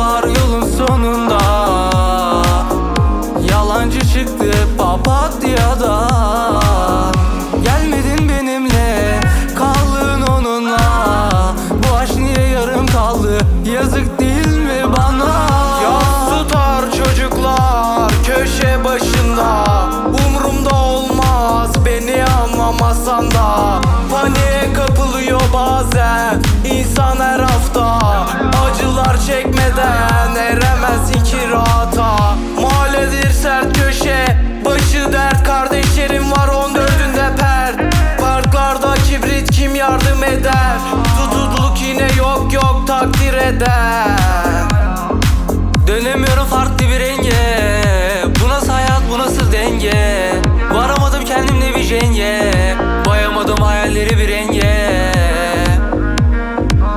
var yolun sonunda Yalancı çıktı papatyadan Yazık değil mi bana? Yaz tutar çocuklar köşe başında. Umrumda olmaz beni anlamasan da. Paniğe kapılıyor bazen insan her neden? Dönemiyorum farklı bir renge. Bu nasıl hayat bu nasıl denge? Varamadım kendimle bir cenge. Bayamadım hayalleri bir renge.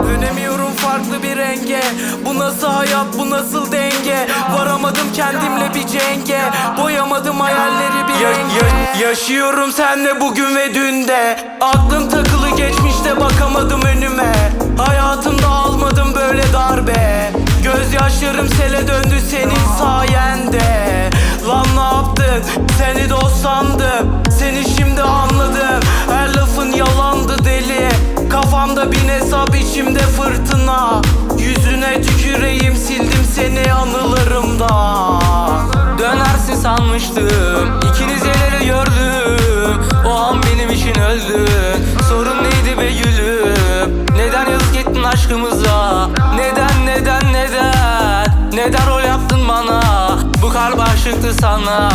Dönemiyorum farklı bir renge. Bu nasıl hayat bu nasıl denge? Varamadım kendimle bir cenge. Boyamadım hayalleri bir ya, renge. ya, Yaşıyorum senle bugün ve dünde Aklım takılı geçmişte bakamadım sandım. Seni şimdi anladım. Her lafın yalandı deli. Kafamda bin hesap içimde fırtına. Yüzüne tüküreyim sildim seni anılarımda. Dönersin sanmıştım. İkiniz el ele gördüm. O an benim için öldün Sorun neydi be gülüm? Neden yazık ettin aşkımıza? Neden neden neden? Neden rol yaptın bana karmaşıktı sana.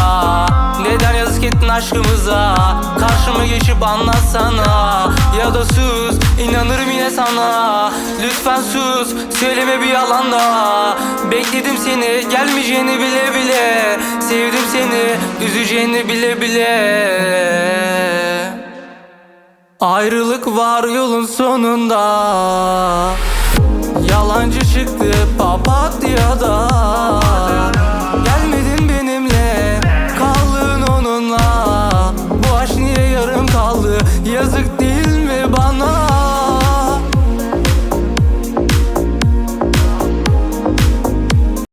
Neden yazık ettin aşkımıza? Karşıma geçip anlatsana. Ya da sus inanırım yine sana. Lütfen sus söyleme bir yalan daha. Bekledim seni gelmeyeceğini bile bile. Sevdim seni üzeceğini bile bile. Ayrılık var yolun sonunda. Yalancı çıktı papatya